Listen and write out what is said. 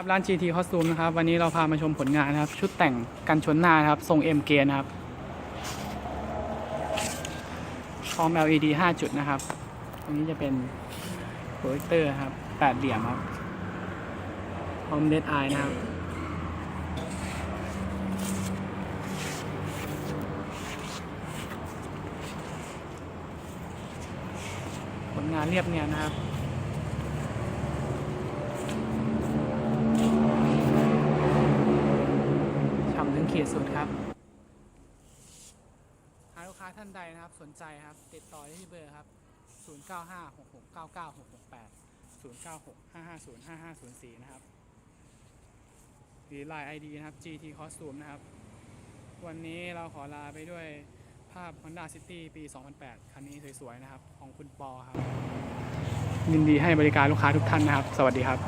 ครับร้าน GT Costume นะครับ วันนี้เราพามาชมผลงานนะครับ ชุดแต่งกันชนหน้านะครับ ทรง M เกนะครับ พร้อม LED 5 จุดนะครับอันนี้จะเป็นโปรเจคเตอร์ครับแปดเหลี่ยมครับ พร้อม Dead Eye นะครับ ผลงานเรียบเนียนนะครับ ฉ่ำถึงขีดสุดครับหากลูกค้าท่านใดนะครับสนใจครับ ติดต่อได้ที่เบอร์ครับ 0956699668 0965505504 นะครับหรือ Line ID นะครับ GT Costume นะครับ วันนี้เราขอลาไปด้วยภาพ Honda City ปี 2008 คันนี้สวย ๆ นะครับ ของคุณปอครับ ยินดีให้บริการลูกค้าทุกท่านนะครับ สวัสดีครับ